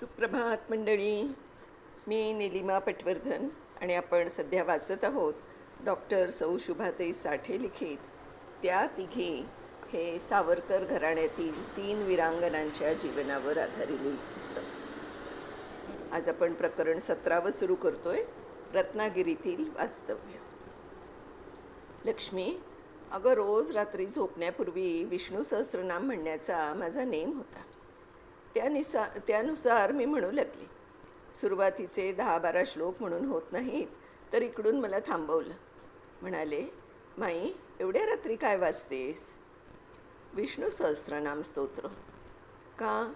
सुप्रभात मंडळी. मी निलिमा पटवर्धन आणि आपण सध्या वाचत आहोत डॉक्टर सौ शुभाताई साठे लिखित. त्या तिघे हे सावरकर घराण्यातील तीन वीरांगनांच्या जीवनावर आधारिले पुस्तक. आज आपण प्रकरण सतरावं सुरू करतोय रत्नागिरीतील वास्तव्य. लक्ष्मी अगं रोज रात्री झोपण्यापूर्वी विष्णू सहस्रनाम म्हणण्याचा माझा नेम होता. त्यानुसार त्यानुसार मी म्हणू लागले. सुरुवातीचे दहा बारा श्लोक म्हणून होत नाहीत तर इकडून मला थांबवलं. म्हणाले माई एवढ्या रात्री काय वाचतेस? विष्णू सहस्रनाम स्तोत्र. का?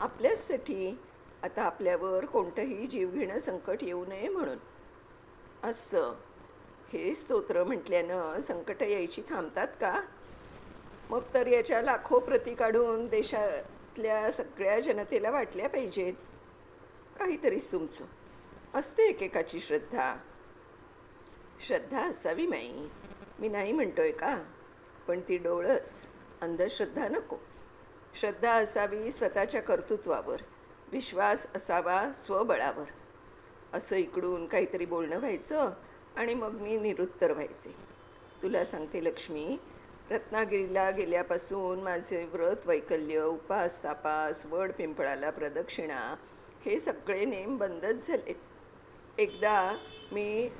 आपल्याचसाठी? आता आपल्यावर कोणतंही जीवघेणं संकट येऊ नये म्हणून. असं? हे स्तोत्र म्हटल्यानं संकटं यायची थांबतात का? मग तर याच्या लाखो प्रती काढून देशा देशातल्या सगळ्या जनतेला वाटल्या पाहिजेत काहीतरीच तुमचं. असते एकेकाची श्रद्धा. श्रद्धा असावी माई. मी नाही म्हणतोय का? पण ती डोळस. अंधश्रद्धा नको. श्रद्धा असावी स्वतःच्या कर्तृत्वावर. विश्वास असावा स्वबळावर. असं इकडून काहीतरी बोलणं व्हायचं आणि मग मी निरुत्तर व्हायचे. तुला सांगते लक्ष्मी रत्नागिरीला गेल्यापासून माझे व्रत वैकल्य उपास तापास वड पिंपळाला प्रदक्षिणा हे सगळे नेम बंदच झाले. एकदा मी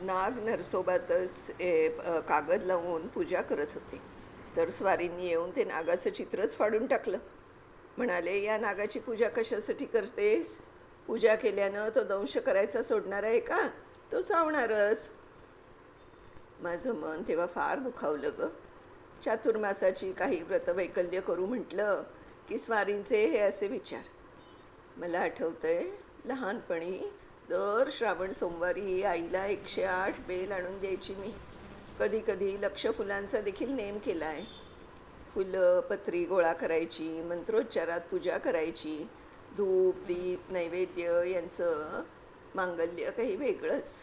नाग नरसोबातच कागद लावून पूजा करत होते. तर स्वारींनी येऊन ते नागाचं चित्रच फाडून टाकलं. म्हणाले या नागाची पूजा कशासाठी करतेस? पूजा केल्यानं तो दंश करायचा सोडणार आहे का? तो चावणारच. माझं मन तेव्हा फार दुखावलं गं. चातुर्मासाची काही व्रतवैकल्य करू म्हटलं की स्वारींचे हे असे विचार. मला आठवतंय लहानपणी दर श्रावण सोमवारी आईला एकशे आठ बेल आणून द्यायची मी. कधी कधी लक्ष फुलांचा देखील नेम केला आहे फुलं पत्री गोळा करायची मंत्रोच्चारात पूजा करायची धूप दीप नैवेद्य यांचं मांगल्य काही वेगळंच.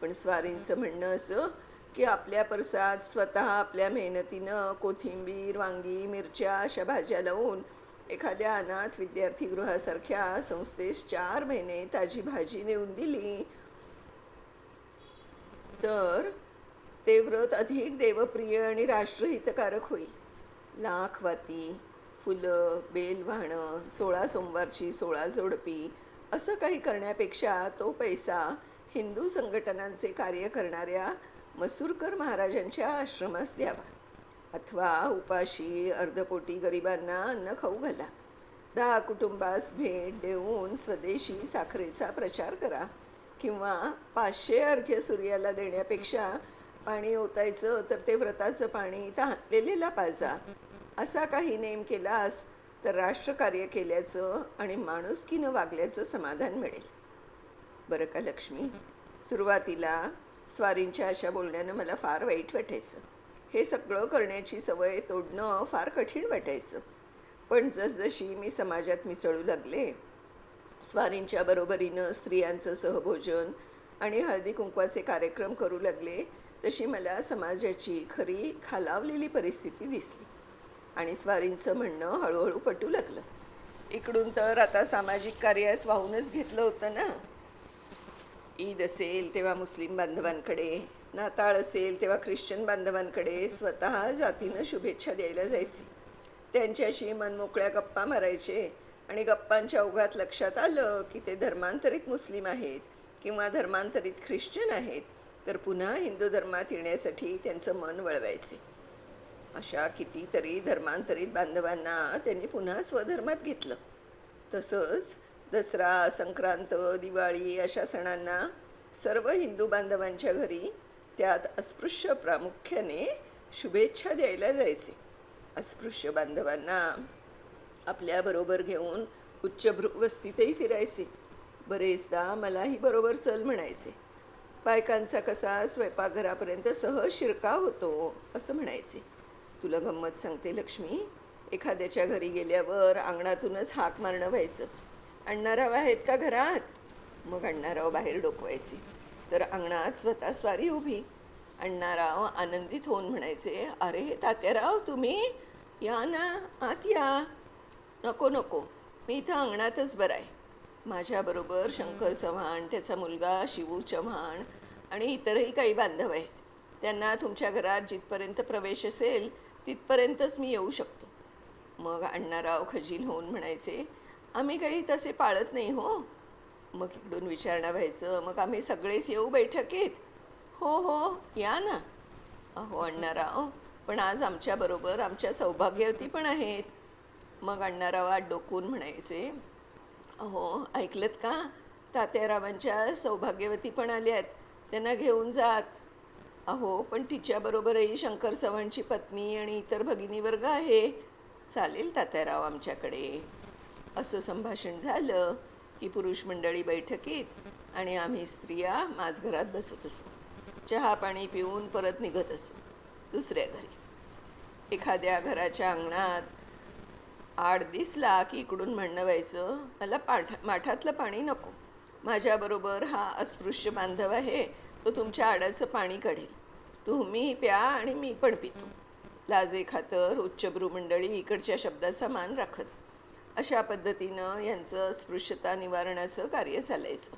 पण स्वारींचं म्हणणं असं की आपल्या परसात स्वतः आपल्या मेहनतीनं कोथिंबीर वांगी मिरच्या अशा भाज्या लावून एखाद्या अनाथ विद्यार्थीगृहासारख्या संस्थेस चार महिने ताजी भाजी नेऊन दिली. तर ते व्रत अधिक देवप्रिय आणि राष्ट्रहितकारक होईल. लाख वाती फुलं बेल वाहणं सोळा सोमवारची सोळा जोडपी असं काही करण्यापेक्षा तो पैसा हिंदू संघटनांचे कार्य करणाऱ्या मसूरकर महाराजांच्या आश्रमास द्यावा. अथवा उपाशी अर्धपोटी गरिबांना अन्न खाऊ घाला. दहा कुटुंबास भेट देऊन स्वदेशी साखरेचा प्रचार करा. किंवा पाचशे अर्घ्य सूर्याला देण्यापेक्षा पाणी ओतायचं तर ते व्रताचं पाणी तहानलेलेला पाजा. असा काही नेम केलास तर राष्ट्रकार्य केल्याचं आणि माणुसकीनं वागल्याचं समाधान मिळेल. बरं का लक्ष्मी? सुरुवातीला स्वारींच्या अशा बोलण्यानं मला फार वाईट वाटायचं. हे सगळं करण्याची सवय तोडणं फार कठीण वाटायचं. पण जसजशी मी समाजात मिसळू लागले स्वारींच्या बरोबरीनं स्त्रियांचं सहभोजन आणि हळदी कुंकवाचे कार्यक्रम करू लागले तशी मला समाजाची खरी खालावलेली परिस्थिती दिसली आणि स्वारींचं म्हणणं हळूहळू पटू लागलं. इकडून तर आता सामाजिक कार्यास वाहूनच घेतलं होतं ना. ईद असेल तेव्हा मुस्लिम बांधवांकडे नाताळ असेल तेव्हा ख्रिश्चन बांधवांकडे स्वतः जातीनं शुभेच्छा द्यायला जायची. त्यांच्याशी मनमोकळ्या गप्पा मारायचे आणि गप्पांच्या ओघात लक्षात आलं की ते धर्मांतरित मुस्लिम आहेत किंवा धर्मांतरित ख्रिश्चन आहेत तर पुन्हा हिंदू धर्मात येण्यासाठी त्यांचं मन वळवायचे. अशा कितीतरी धर्मांतरित बांधवांना त्यांनी पुन्हा स्वधर्मात घेतलं. तसंच दसरा संक्रांत दिवाळी अशा सणांना सर्व हिंदू बांधवांच्या घरी त्यात अस्पृश्य प्रामुख्याने शुभेच्छा द्यायला जायचे. अस्पृश्य बांधवांना आपल्याबरोबर घेऊन उच्चभ्रूवस्तीतही फिरायचे. बरेचदा मलाही बरोबर चल म्हणायचे. बायकांचा कसा स्वयंपाकघरापर्यंत सहज शिरका होतो असं म्हणायचे. तुला गंमत सांगते लक्ष्मी एखाद्याच्या घरी गेल्यावर अंगणातूनच हाक मारणं व्हायचं. अण्णाराव आहेत का घरात? मग अण्णाराव बाहेर डोकवायचे. तर अंगणात स्वतः स्वारी उभी. अण्णाराव आनंदित होऊन म्हणायचे अरे तात्याराव तुम्ही? या ना आत या. नको नको. मी इथं अंगणातच बरं आहे. माझ्याबरोबर शंकर चव्हाण त्याचा मुलगा शिवू चव्हाण आणि इतरही काही बांधव आहेत. त्यांना तुमच्या घरात जिथपर्यंत प्रवेश असेल तिथपर्यंतच मी येऊ शकतो. मग अण्णाराव खजील होऊन म्हणायचे आम्ही काही तसे पाळत नाही हो. मग इकडून विचारणा व्हायचं मग आम्ही सगळेच येऊ बैठकीत. हो हो या ना. अहो अण्णाराव पण आज आमच्याबरोबर आमच्या सौभाग्यवती पण आहेत. मग अण्णाराव आत डोकून म्हणायचे अहो ऐकलत का? तात्यारावांच्या सौभाग्यवती पण आल्या आहेत. त्यांना घेऊन जात. अहो पण तिच्याबरोबरही शंकर चव्हाणची पत्नी आणि इतर भगिनी वर्ग आहे. चालेल तात्याराव आमच्याकडे. असं संभाषण झालं की पुरुष मंडळी बैठकीत आणि आम्ही स्त्रिया माझघरात बसत असू चहा पाणी पिऊन परत निघत असू दुसऱ्या घरी. एखाद्या घराच्या अंगणात आड दिसला की इकडून म्हणणं व्हायचं मला पाठ माठातलं पाणी नको. माझ्याबरोबर हा अस्पृश्य बांधव आहे तो तुमच्या आडाचं पाणी काढेल. तुम्ही प्या आणि मी पण पितो. लाजे खातर उच्चभ्रू मंडळी इकडच्या शब्दाचा मान राखत अशा पद्धतीनं यांचं अस्पृश्यता निवारणाचं कार्य चालायचं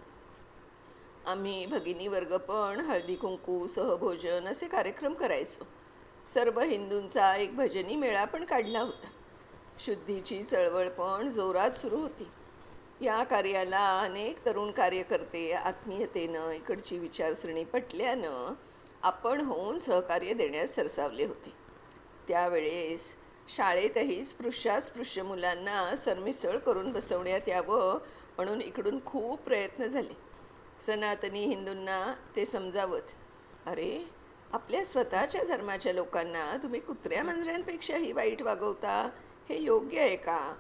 आम्ही भगिनी वर्ग पण हळदी कुंकू सहभोजन असे कार्यक्रम करायचो. सर्व हिंदूंचा एक भजनी मेळा पण काढला होता. शुद्धीची चळवळ पण जोरात सुरू होती. या कार्याला अनेक तरुण कार्यकर्ते आत्मीयतेनं इकडची विचारसरणी पटल्यानं आपण होऊन सहकार्य देण्यास सरसावले होते. त्यावेळेस शाळेतही स्पृश्यास्पृश्य मुलांना सरमिसळ करून बसवण्यात यावं म्हणून इकडून खूप प्रयत्न झाले. सनातनी हिंदूंना ते समजावत अरे आपल्या स्वतःच्या धर्माच्या लोकांना तुम्ही कुत्र्या मांजऱ्यांपेक्षाही वाईट वागवता? हे योग्य आहे का?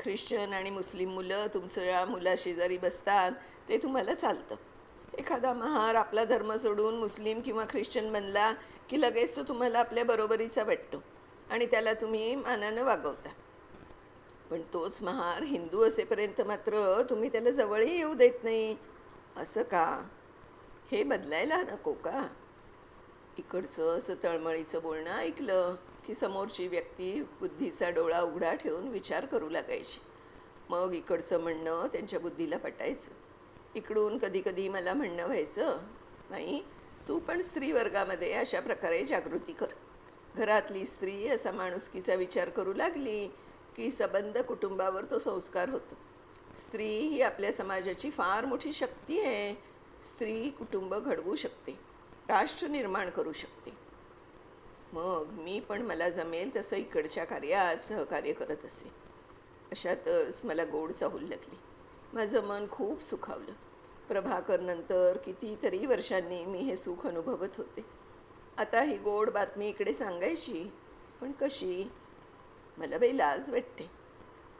ख्रिश्चन आणि मुस्लिम मुलं तुमच्या मुलाशेजारी बसतात ते तुम्हाला चालतं. एखादा महार आपला धर्म सोडून मुस्लिम किंवा ख्रिश्चन बनला की लगेच तो तुम्हाला आपल्या बरोबरीचा वाटतो. आणि त्याला तुम्ही मानानं वागवता. पण तोच महार हिंदू असेपर्यंत मात्र तुम्ही त्याला जवळही येऊ देत नाही. असं का? हे बदलायला नको का? इकडचं असं तळमळीचं बोलणं ऐकलं की समोरची व्यक्ती बुद्धीचा डोळा उघडा ठेवून विचार करू लागायची. मग इकडचं म्हणणं त्यांच्या बुद्धीला पटायचं. इकडून कधी कधी मला म्हणणं व्हायचं नाही तू पण स्त्री वर्गामध्ये अशा प्रकारे जागृती कर. घरातली स्त्री असा माणुसकीचा विचार करू लागली की सबंध कुटुंबावर तो संस्कार होतो. स्त्री ही आपल्या समाजाची फार मोठी शक्ती आहे. स्त्री कुटुंब घडवू शकते राष्ट्र निर्माण करू शकते. मग मी पण मला जमेल तसं इकडच्या कार्यात सहकार्य करत असे. अशातच मला गोड चाहूल लागली माझं मन खूप सुखावलं. प्रभाकर नंतर कितीतरी वर्षांनी मी हे सुख अनुभवत होते. आता ही गोड बातमी इकडे सांगायची. पण कशी? मला बाई लाज वाटते.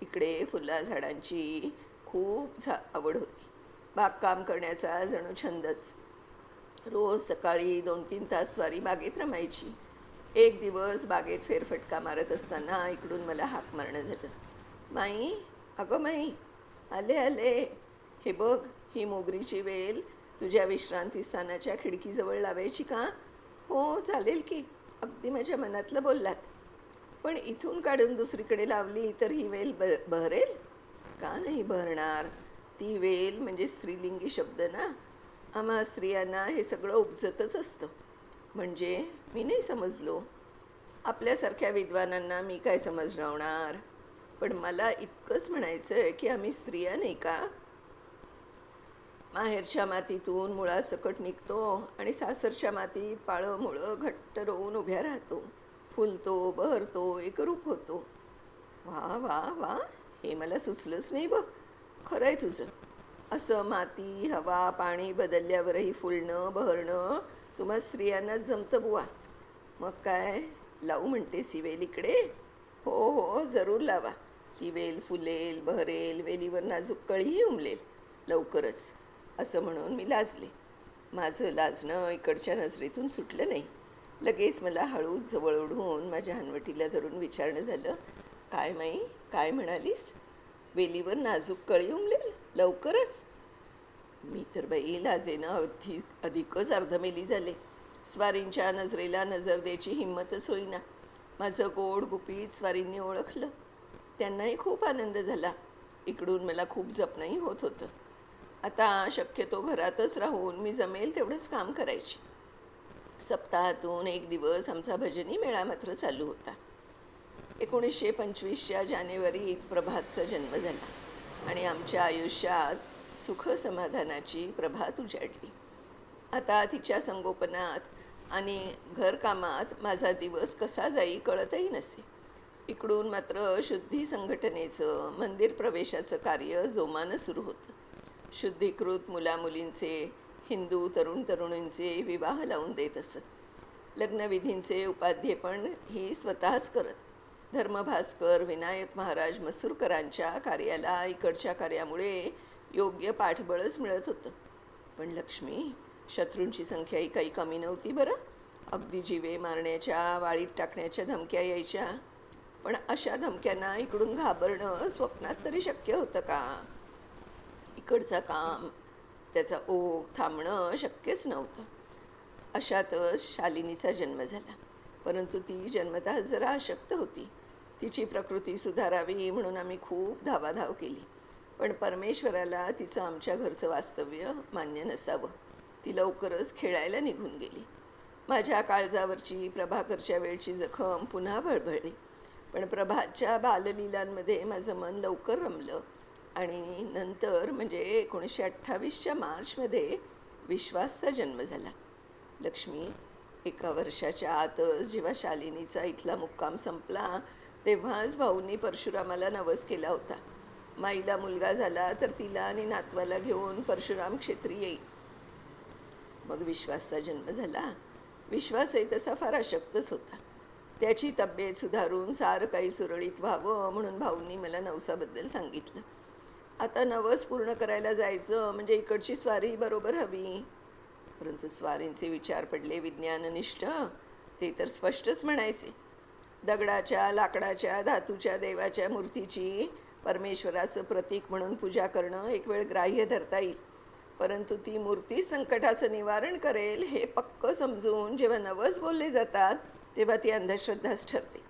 इकडे फुला झाडांची खूप झा आवड होती. बागकाम करण्याचा जणू छंदच. रोज सकाळी दोन तीन तास स्वारी बागेत रमायची. एक दिवस बागेत फेरफटका मारत असताना इकडून मला हाक मारणं झालं. माई अगं माई आले आले. हे बघ ही मोगरीची वेल तुझ्या विश्रांतीस्थानाच्या खिडकीजवळ लावायची का? हो चालेल की. अगदी माझ्या मनातलं बोललात. पण इथून काढून दुसरीकडे लावली तर ही वेल ब बहरेल? का नाही बहरणार? ती वेल म्हणजे स्त्रीलिंगी शब्द ना? आम्हा स्त्रियांना हे सगळं उपजतच असतं. म्हणजे मी नाही समजलो. आपल्यासारख्या विद्वानांना मी काय समजणार? पण मला इतकंच म्हणायचं आहे की आम्ही स्त्रिया नाही का? माहेरच्या मातीतून मुळासकट निघतो आणि सासरच्या मातीत पाळं मुळं घट्ट रोवून उभ्या राहतो. फुलतो बहरतो एकरूप होतो. वा वा वा हे मला सुचलंच नाही बघ. खरं आहे तुझं. असं माती हवा पाणी बदलल्यावरही फुलणं बहरणं तुम्हा स्त्रियांनाच जमतं बुवा. मग काय? लावू म्हणतेस ही वेल इकडे? हो हो जरूर लावा. ती वेल फुलेल बहरेल वेलीवर नाजूक कळीही उमलेल. लवकरच. असं म्हणून मी लाजले. माझं लाजणं इकडच्या नजरेतून सुटलं नाही. लगेच मला हळू जवळ ओढून माझ्या हनवटीला धरून विचारणं झालं. काय माई? काय म्हणालीस? वेलीवर नाजूक कळी उमलेल? लवकरच. मी तर बाई लाजेनं अधिक अधिकच अर्धमेली झाले. स्वारींच्या नजरेला नजर द्यायची हिंमतच होईना. माझं गोड गुपीत स्वारींनी ओळखलं. त्यांनाही खूप आनंद झाला. इकडून मला खूप जपणंही होत होतं. आता शक्यतो घरातच राहून मी जमेल तेवढंच काम करायची. सप्ताहातून एक दिवस आमचा भजनी मेळा मात्र चालू होता. एकोणीसशे पंचवीसच्या जानेवारीत प्रभातचा जन्म झाला आणि आमच्या आयुष्यात सुख समाधानाची प्रभात उजाडली. आता तिच्या संगोपनात आणि घरकामात माझा दिवस कसा जाई कळतही नसे. इकडून मात्र शुद्धी संघटनेचं मंदिर प्रवेशाचं कार्य जोमानं सुरू होतं. शुद्धीकृत मुलामुलींचे हिंदू तरुण तरुणींचे विवाह लावून देत असत. लग्नविधींचे उपाध्यपण ही स्वतःच करत. धर्मभास्कर विनायक महाराज मसूरकरांच्या कार्याला इकडच्या कार्यामुळे योग्य पाठबळच मिळत होतं. पण लक्ष्मी शत्रूंची संख्याही काही कमी नव्हती बरं. अगदी जीवे मारण्याच्या वाळीत टाकण्याच्या धमक्या यायच्या. पण अशा धमक्यांना इकडून घाबरणं स्वप्नात तरी शक्य होतं का? इकडचं काम त्याचा ओघ थांबणं शक्यच नव्हतं. अशातच शालिनीचा जन्म झाला. परंतु ती जन्मतः जरा अशक्त होती. तिची प्रकृती सुधारावी म्हणून आम्ही खूप धावाधाव केली. पण परमेश्वराला तिचं आमच्या घरचं वास्तव्य मान्य नसावं. ती लवकरच खेळायला निघून गेली. माझ्या काळजावरची प्रभाकरच्या वेळची जखम पुन्हा भळभळली पण प्रभातच्या बाललीलांमध्ये माझं मन लवकर रमलं. आणि नंतर म्हणजे एकोणीसशे अठ्ठावीसच्या मार्चमध्ये विश्वासचा जन्म झाला. लक्ष्मी एका वर्षाच्या आतच जेव्हा शालिनीचा इथला मुक्काम संपला तेव्हाच भाऊंनी परशुरामाला नवस केला होता. माईला मुलगा झाला तर तिला आणि नातवाला घेऊन परशुराम क्षेत्री येईल. मग विश्वासचा जन्म झाला. विश्वासही तसा फार अशक्तच होता. त्याची तब्येत सुधारून सारं काही सुरळीत व्हावं म्हणून भाऊंनी मला नवसाबद्दल सांगितलं. आता नवस पूर्ण करायला जायचं म्हणजे इकडची स्वारी बरोबर हवी. परंतु स्वारींचे विचार पडले विज्ञाननिष्ठ. ते तर स्पष्टच म्हणायचे. दगडाच्या लाकडाच्या धातूच्या देवाच्या मूर्तीची परमेश्वराचं प्रतीक म्हणून पूजा करणं एक वेळ ग्राह्य धरता येईल. परंतु ती मूर्ती संकटाचं निवारण करेल हे पक्क समजून जेव्हा नवस बोलले जातात तेव्हा ती अंधश्रद्धाच ठरते.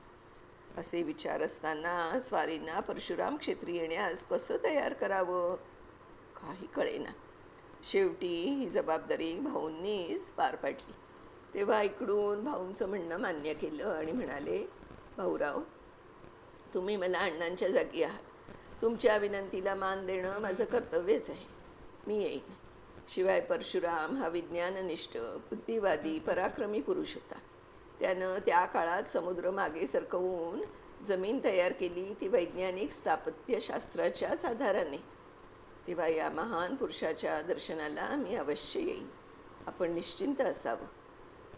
असे विचार असताना स्वारींना परशुराम क्षेत्री येण्यास कसं तयार करावं? काही कळेना. शेवटी ही जबाबदारी भाऊंनीच पार पाडली. तेव्हा इकडून भाऊंचं म्हणणं मान्य केलं आणि म्हणाले भाऊराव तुम्ही मला अण्णांच्या जागी आहात. तुमच्या विनंतीला मान देणं माझं कर्तव्यच आहे. मी येईन. शिवाय परशुराम हा विज्ञाननिष्ठ बुद्धिवादी पराक्रमी पुरुष होता. त्यानं त्या काळात समुद्र मागे सरकवून जमीन तयार केली ती वैज्ञानिक स्थापत्यशास्त्राच्याच आधाराने. तेव्हा या महान पुरुषाच्या दर्शनाला मी अवश्य येईन. आपण निश्चिंत असावं.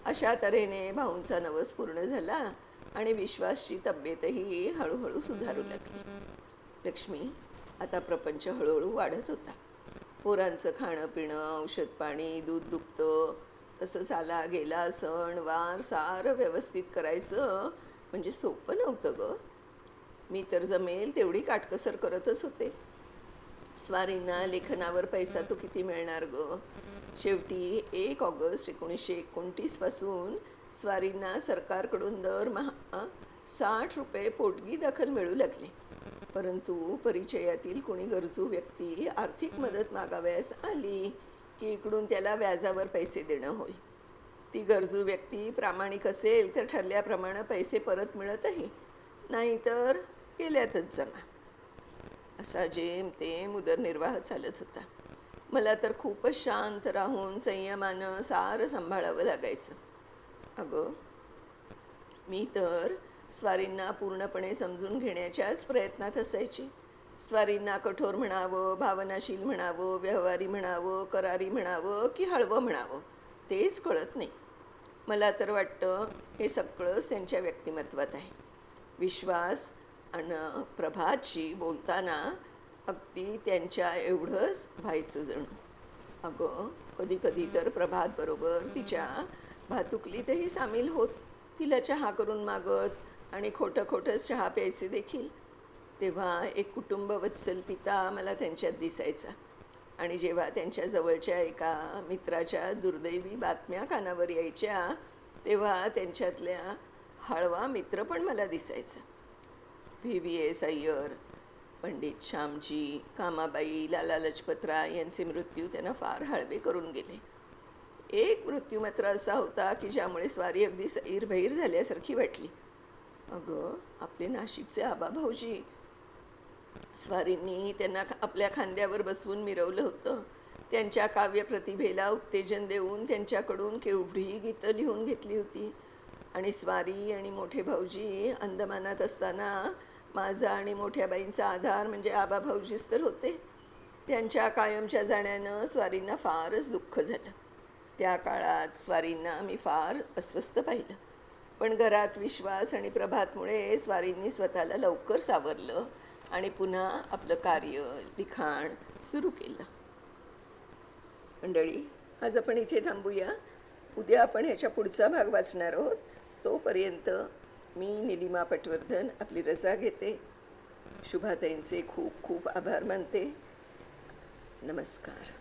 अशा तऱ्हेने भाऊंचा नवस पूर्ण झाला आणि विश्वासची तब्येतही हळूहळू सुधारू लागली. लक्ष्मी आता प्रपंच हळूहळू वाढत होता. पोरांचं खाणं पिणं औषध पाणी दूध दुखतं तसं झाला गेला सण वार सारं व्यवस्थित करायचं. म्हणजे सोपं नव्हतं ग. मी तर जमेल तेवढी काटकसर करतच होते. स्वारींना लेखनावर पैसा तो किती मिळणार ग? शेवटी एक ऑगस्ट एकोणीसशे एकोणतीसपासून स्वारींना सरकारकडून दरमहा साठ रुपये पोटगी दखल मिळू लागले. परंतु परिचयातील कोणी गरजू व्यक्ती आर्थिक मदत मागावयास आली. की इकडून त्याला व्याजावर पैसे देणं होय ती गरजू व्यक्ती प्रामाणिक असेल तर ठरल्याप्रमाणे पैसे परत मिळतही नाहीतर गेल्यातच जमा. असा जेमतेम उदरनिर्वाह चालत होता. मला तर खूपच शांत राहून संयमानं सारं सांभाळावं लागायचं. अगं मी तर स्वारींना पूर्णपणे समजून घेण्याच्याच प्रयत्नात असायची. स्वारींना कठोर म्हणावं भावनाशील म्हणावं व्यवहारी म्हणावं करारी म्हणावं की हळवं म्हणावं तेच कळत नाही. मला तर वाटतं हे सगळंच त्यांच्या व्यक्तिमत्वात आहे. विश्वास आणि प्रभातशी बोलताना अगदी त्यांच्या एवढंच व्हायचं जणू. अगं कधी कधी तर प्रभातबरोबर तिच्या भातुकलीतही सामील होत. तिला चहा करून मागत आणि खोटं खोटंच चहा प्यायचे देखील. तेव्हा एक कुटुंबवत्सल पिता मला त्यांच्यात दिसायचा. आणि जेव्हा त्यांच्या जवळच्या एका मित्राच्या दुर्दैवी बातम्या कानावर यायच्या तेव्हा त्यांच्यातल्या हळवा मित्र पण मला दिसायचा. V V S Aiyar Pandit Shyamji Kamabai Lala Lajpatrai यांचे मृत्यू त्यांना फार हळवे करून गेले. एक मृत्यू मात्र असा होता की ज्यामुळे स्वारी अगदी सैरभैर झाल्यासारखी वाटली. अगं आपले नाशिकचे आबा भाऊजी स्वारींनी त्यांना आपल्या खांद्यावर बसवून मिरवलं होतं. त्यांच्या काव्यप्रतिभेला उत्तेजन देऊन त्यांच्याकडून केवढी गीतं लिहून घेतली होती. आणि स्वारी आणि मोठे भाऊजी अंदमानात असताना माझा आणि मोठ्या बाईंचा आधार म्हणजे आबा भाऊजीच तर होते. त्यांच्या कायमच्या जाण्यानं स्वारींना फारच दुःख झालं. त्या काळात स्वारींना मी फार अस्वस्थ पाहिलं. पण घरात विश्वास आणि प्रभातमुळे स्वारींनी स्वतःला लवकर सावरलं. आणि पुन्हा आपलं कार्य लिखाण सुरू केलं. मंडळी आज आपण इथे थांबूया. उद्या आपण ह्याच्या पुढचा भाग वाचणार आहोत. तोपर्यंत मी निलिमा पटवर्धन आपली रजा घेते. शुभाताईंचे खूप खूप आभार मानते. नमस्कार.